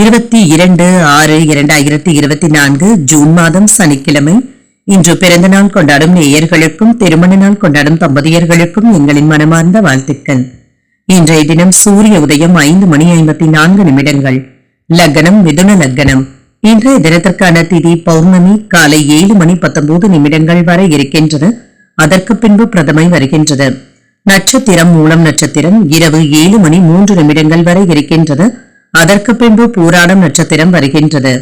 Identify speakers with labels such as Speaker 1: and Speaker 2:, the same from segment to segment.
Speaker 1: இருபத்தி இரண்டு ஆறு இரண்டாயிரத்தி இருபத்தி நான்கு ஜூன் மாதம் சனிக்கிழமை. இன்று பிறந்த நாள் கொண்டாடும் நேயர்களுக்கும் திருமண நாள் கொண்டாடும் தம்பதியர்களுக்கும் எங்களின் மனமார்ந்த வாழ்த்துக்கள். இன்றைய தினம் சூரிய உதயம் ஐந்து மணி ஐம்பத்தி நான்கு நிமிடங்கள். லக்னம் மிதுன லக்னம். இன்றைய தினத்திற்கான திதி பௌர்ணமி காலை ஏழு மணி பத்தொன்பது நிமிடங்கள் வரை இருக்கின்றது. அதற்கு பின்பு பிரதமை வருகின்றது. நட்சத்திரம் மூலம் நட்சத்திரம் இரவு ஏழு மணி மூன்று நிமிடங்கள் வரை இருக்கின்றது. அதற்கு பின்பு பூராடம் நட்சத்திரம் வருகின்றது.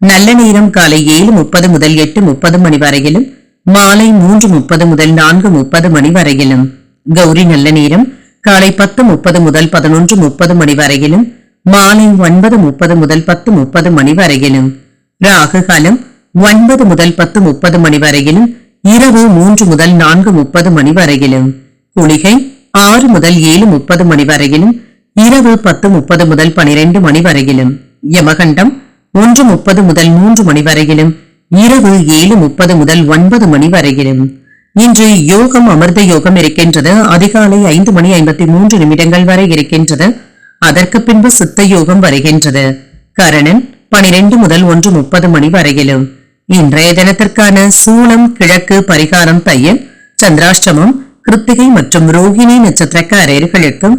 Speaker 1: நல்ல நேரம் காலை ஏழு முப்பது முதல் எட்டு முப்பது மணி வரையிலும் மாலை மூன்று முப்பது முதல் நான்கு முப்பது மணி வரையிலும். கௌரி நல்ல நேரம் காலை பத்து முப்பது முதல் பதினொன்று முப்பது மணி வரையிலும் மாலை ஒன்பது முப்பது முதல் பத்து முப்பது மணி வரையிலும். ராகு காலம் ஒன்பது முதல் பத்து முப்பது மணி வரையிலும் இரவு மூன்று முதல் நான்கு முப்பது மணி வரையிலும். குளிகை ஆறு முதல் ஏழு முப்பது மணி வரையிலும் இரவு பத்து முப்பது முதல் பனிரெண்டு மணி வரையிலும் யமகண்டம் ஒன்று முப்பது முதல் மூன்று மணி வரையிலும் இரவு ஏழு முப்பது முதல் ஒன்பது மணி வரையிலும். இன்று யோகம் அமிர்த யோகம் இருக்கின்றது. அதிகாலை ஐந்து மணி ஐம்பத்தி மூன்று நிமிடங்கள் வரை இருக்கின்றது. அதற்கு பின்பு சித்த யோகம் வருகின்றது. கரணன் பனிரெண்டு முதல் ஒன்று முப்பது மணி வரையிலும். இன்றைய தினத்திற்கான சூளம் கிழக்கு பரிகாரம் தையல் சந்திராஷ்டமம் கிருத்திகை மற்றும் ரோஹிணி நட்சத்திரக்காரர்களுக்கும்